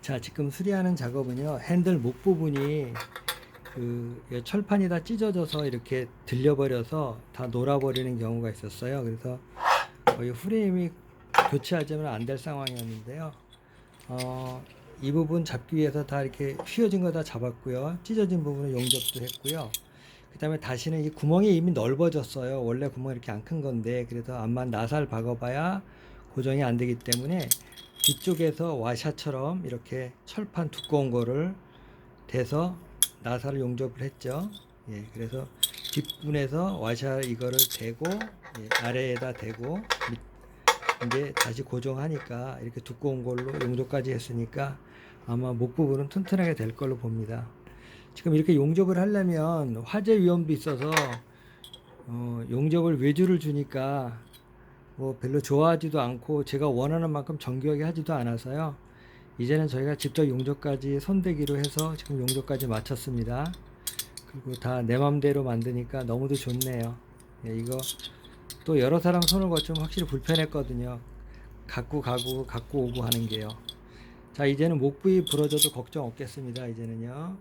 자, 지금 수리하는 작업은요. 핸들 목 부분이 그 철판이 다 찢어져서 이렇게 들려버려서 다 놀아버리는 경우가 있었어요. 그래서 거의 프레임이 교체하자면 안 될 상황이었는데요. 어, 이 부분 잡기 위해서 다 이렇게 휘어진 거 다 잡았고요. 찢어진 부분은 용접도 했고요. 그 다음에 다시는 이 구멍이 이미 넓어졌어요. 원래 구멍이 이렇게 안 큰 건데, 그래서 암만 나살 박아봐야 고정이 안 되기 때문에 뒤쪽에서 와샤처럼 이렇게 철판 두꺼운 거를 대서 나사를 용접을 했죠. 예, 그래서 뒷분에서 와샤 이거를 대고 예, 아래에다 대고 밑- 이제 다시 고정하니까 이렇게 두꺼운 걸로 용접까지 했으니까 아마 목 부분은 튼튼하게 될 걸로 봅니다. 지금 이렇게 용접을 하려면 화재 위험도 있어서 어, 용접을 외주를 주니까 뭐 별로 좋아하지도 않고 제가 원하는 만큼 정교하게 하지도 않아서요. 이제는 저희가 직접 용접까지 손대기로 해서 지금 용접까지 마쳤습니다. 그리고 다 내 맘대로 만드니까 너무도 좋네요. 예, 이거 또 여러 사람 손을 거치면 확실히 불편했거든요. 갖고 가고 갖고 오고 하는 게요. 자 이제는 목 부위 부러져도 걱정 없겠습니다. 이제는요.